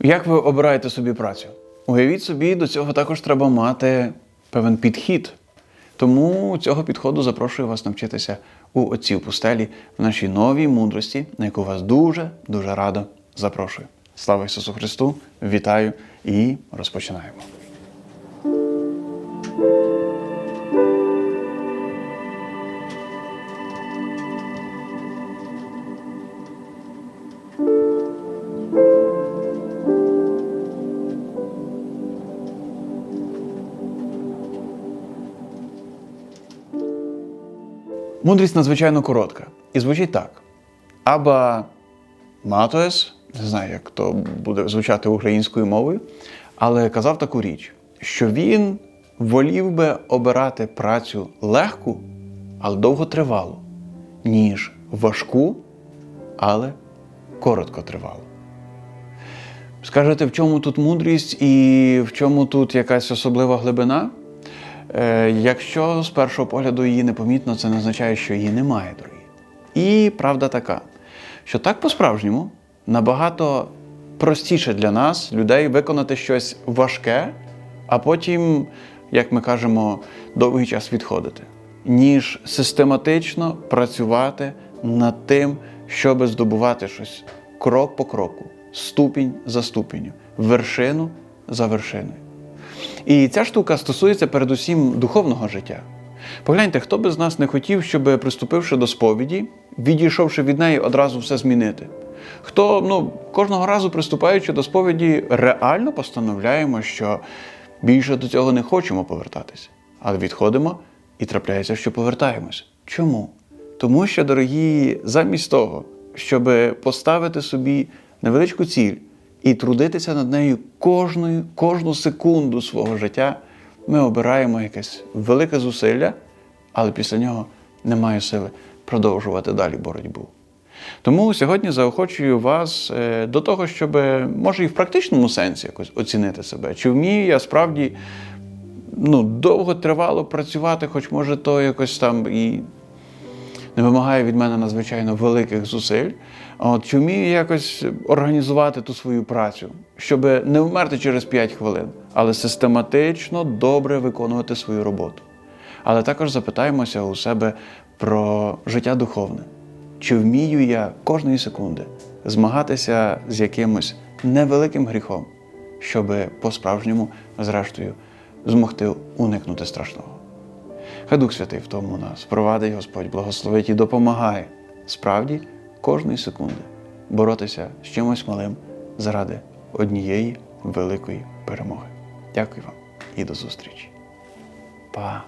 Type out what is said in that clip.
Як ви обираєте собі працю? Уявіть собі, до цього також треба мати певен підхід. Тому цього підходу запрошую вас навчитися у отців пустелі в нашій новій мудрості, на яку вас дуже дуже радо запрошую. Слава Ісусу Христу! Вітаю і розпочинаємо. Мудрість надзвичайно коротка. І звучить так: Аба матоес, не знаю, як то буде звучати українською мовою, але казав таку річ, що він волів би обирати працю легку, але довготривалу, ніж важку, але короткотривалу. Скажете, в чому тут мудрість і в чому тут якась особлива глибина? Е, якщо з першого погляду її непомітно, це не означає, що її немає, дорогі. І правда така, що так по-справжньому набагато простіше для нас, людей, виконати щось важке, а потім, як ми кажемо, довгий час відходити, ніж систематично працювати над тим, щоб здобувати щось крок по кроку, ступінь за ступеню, вершину за вершиною. І ця штука стосується передусім духовного життя. Погляньте, хто би з нас не хотів, щоб, приступивши до сповіді, відійшовши від неї, одразу все змінити. Хто ну, кожного разу, приступаючи до сповіді, реально постановляємо, що більше до цього не хочемо повертатися, але відходимо і трапляється, що повертаємось. Чому? Тому що, дорогі, замість того, щоб поставити собі невеличку ціль і трудитися над нею кожною, кожну секунду свого життя, ми обираємо якесь велике зусилля, але після нього немає сили продовжувати далі боротьбу. Тому сьогодні заохочую вас е, до того, щоб, може, і в практичному сенсі якось оцінити себе, чи вмію я справді ну, довго тривало працювати, хоч може то якось там і не вимагає від мене надзвичайно великих зусиль. От, чи вмію якось організувати ту свою працю, щоб не вмерти через 5 хвилин, але систематично добре виконувати свою роботу. Але також запитаємося у себе про життя духовне. Чи вмію я кожної секунди змагатися з якимось невеликим гріхом, щоб по-справжньому, зрештою, змогти уникнути страшного? Хай Дух Святий в тому нас провадить Господь, благословить і допомагає справді кожної секунди боротися з чимось малим заради однієї великої перемоги. Дякую вам і до зустрічі. Па!